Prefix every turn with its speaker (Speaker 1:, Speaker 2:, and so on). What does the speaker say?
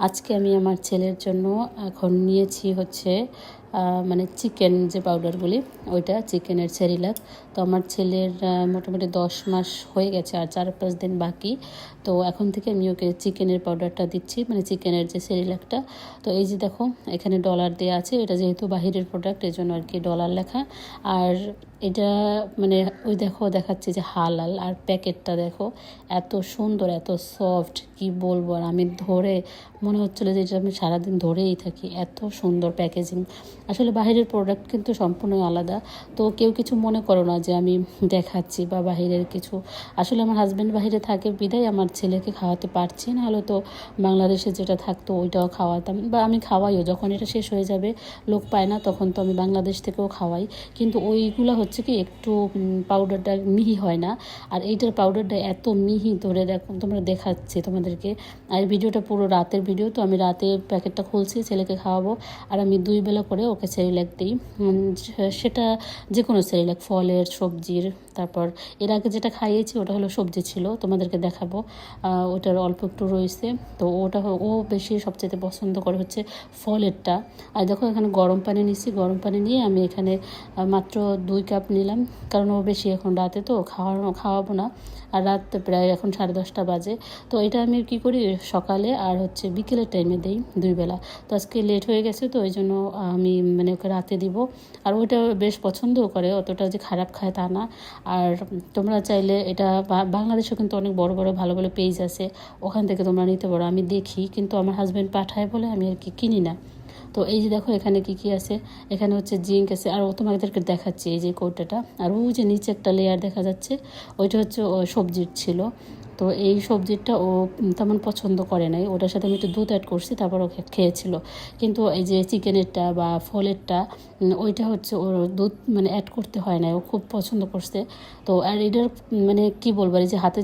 Speaker 1: আজকে আমি আমার ছেলের জন্য এখন নিয়েছি হচ্ছে মানে চিকেন যে পাউডার বলি, ওইটা চিকেনের সেরিলাক তো আমার ছেলের মোটামুটি দশ মাস হয়ে গেছে আর চার পাঁচ দিন বাকি। তো এখন থেকে আমি ওকে চিকেনের পাউডারটা দিচ্ছি মানে চিকেনের যে সেরিলাকটা তো এই যে দেখো, এখানে ডলার দেওয়া আছে, এটা যেহেতু বাহিরের প্রোডাক্ট এই জন্য আর কি ডলার লেখা। আর এটা মানে ওই দেখো, দেখাচ্ছে যে হালাল। আর প্যাকেটটা দেখো, এত সুন্দর, এত সফট কি বলব আর আমি ধরে, মনে হচ্ছিল যে এটা আমি সারাদিন ধরেই থাকি। এত সুন্দর প্যাকেজিং আসলে বাইরের প্রোডাক্ট কিন্তু সম্পূর্ণই আলাদা। তো কেউ কিছু মনে করো না যে আমি দেখাচ্ছি বা বাহিরের কিছু। আসলে আমার হাজব্যান্ড বাইরে থাকে বিদায় আমার ছেলেকে খাওয়াতে পারছি না হলে তো বাংলাদেশে যেটা থাকতো ওইটাও খাওয়াতাম। বা আমি খাওয়াইও, যখন এটা শেষ হয়ে যাবে, লোক পায় না, তখন তো আমি বাংলাদেশ থেকেও খাওয়াই। কিন্তু ওইগুলো হচ্ছে কি, একটু পাউডারটা মিহি হয় না। আর এইটার পাউডারটা এত মিহি ধরে দেখো, তোমরা দেখাচ্ছি তোমাদেরকে। আর ভিডিওটা পুরো রাতের ভিডিও, তো আমি রাতে প্যাকেটটা খুলছি, ছেলেকে খাওয়াবো। আর আমি দুই বেলা করে ওকে সেরিল্যাক দিই। সেটা যে কোনো সেরিল্যাক ফলের সবজির তারপর এর আগে যেটা খাইয়েছি ওটা হলো সবজি ছিল, তোমাদেরকে দেখাবো। ওটার অল্প একটু রয়েছে। তো ওটা ও বেশি সবচেয়ে পছন্দ করে হচ্ছে ফলেরটা। আর দেখো এখানে গরম পানি নিচ্ছি গরম পানি নিয়ে আমি এখানে মাত্র দুই কাপ নিলাম। কারণ ও বেশি এখন রাতে তো খাওয়ানো, খাওয়াবো না। আর রাত প্রায় এখন সাড়ে দশটা বাজে। তো এটা আমি কি করি সকালে আর হচ্ছে বিকেলের টাইমে দিই দুই বেলা। তো আজকে লেট হয়ে গেছে তো ওই জন্য আমি মানে ওকে রাতে দিব। আর ওইটা বেশ পছন্দও করে, অতটা যে খারাপ খায় তা না। আর তোমরা চাইলে এটা বাংলাদেশেও কিন্তু অনেক বড় বড় ভালো ভালো পেজ আছে। ওখান থেকে তোমরা নিতে পারো। আমি দেখি, কিন্তু আমার হাজব্যান্ড পাঠায় বলে আমি আর কি কিনি না। তো এই যে দেখো এখানে কি কি আছে। এখানে হচ্ছে জিঙ্ক আছে। আর ও তোমাদেরকে দেখাচ্ছি এই যে কৌটাটা। আর ও যে নিচে একটা লেয়ার দেখা যাচ্ছে, ওইটা হচ্ছে সবজির ছিল। তো এই সবজিটা ও তেমন পছন্দ করে নাই। ওটার সাথে আমি একটু দুধ অ্যাড করছি, তারপর ওকে খেয়েছিল। কিন্তু এই যে চিকেনেরটা বা ফলেরটা ওইটা হচ্ছে ওর দুধ মানে অ্যাড করতে হয় না ও খুব পছন্দ করছে। তো আর এটার মানে কি বলব, এই যে হাতে